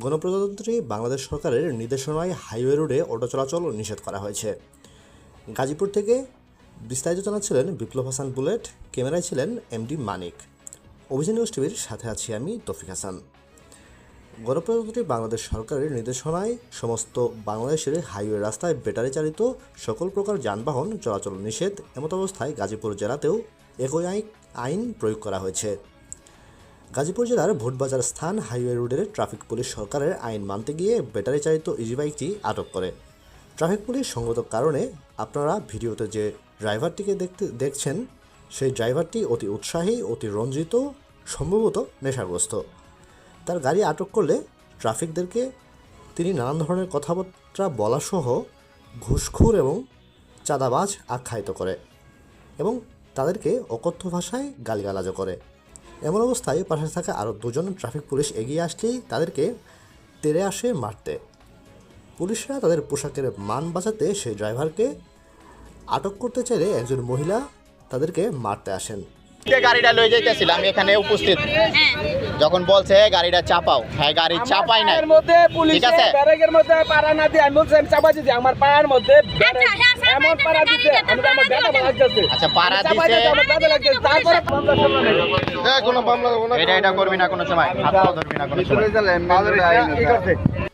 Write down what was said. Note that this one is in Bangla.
গণপ্রজাতন্ত্রী বাংলাদেশ সরকারের নির্দেশনায় হাইওয়ে রোডে অটো চলাচল নিষেধ করা হয়েছে। গাজীপুর থেকে বিস্তারিত জানাচ্ছিলেন বিপ্লব হাসান বুলেট, ক্যামেরায় ছিলেন এমডি মানিক। অভিযান নিউজ টিভির সাথে আছি আমি তফিক হাসান। গণপ্রজাতন্ত্রী বাংলাদেশ সরকারের নির্দেশনায় সমস্ত বাংলাদেশের হাইওয়ে রাস্তায় ব্যাটারি চালিত সকল প্রকার যানবাহন চলাচল নিষেধ এমত অবস্থায় গাজীপুর জেলাতেও একই আইন আইন প্রয়োগ করা হয়েছে। গাজীপুর জেলার ভোটবাজার স্থান হাইওয়ে রোডের ট্রাফিক পুলিশ সরকারের আইন মানতে গিয়ে ব্যাটারি চালিত ইজি বাইকটি আটক করে। ট্রাফিক পুলিশ সঙ্গত কারণে আপনারা ভিডিওতে যে ড্রাইভারটিকে দেখতে, দেখছেন, সেই ড্রাইভারটি অতি উৎসাহী, অতি রঞ্জিত, সম্ভবত নেশাগ্রস্ত। তার গাড়ি আটক করলে ট্রাফিকদেরকে তিনি নানান ধরনের কথাবার্তা বলাসহ ঘুষখোর এবং চাঁদাবাজ আখ্যায়িত করে এবং তাদেরকে অকথ্য ভাষায় গালিগালাজও করে। এমন অবস্থায় পাশে থাকা আরও দুজন ট্রাফিক পুলিশ এগিয়ে আসলেই তাদেরকে তেড়ে আসে মারতে। পুলিশরা তাদের পোশাকের মান বাঁচাতে সেই ড্রাইভারকে আটক করতে চাইলে একজন মহিলা তাদেরকে মারতে আসেন। কে গাড়িটা লয়ে যাইতেছিল আমি এখানে উপস্থিত। যখন বলছে গাড়িটা চাপাও। হ্যাঁ গাড়ি চাপাই নাই। মধ্যে ঠিক আছে। ব্যারেকের মধ্যে পাড়া না দিয়ে আমি বলছি আমি চাপা দিতে আমার পায়ের মধ্যে আচ্ছা, হ্যাঁ, এমন পাড়া দিতে আমি আমার না, লাগতেছে। আচ্ছা পাড়া দিতে তারপরে। এটা এটা করবি না কোনো সময়। হাত ধরবি না কোনো সময়।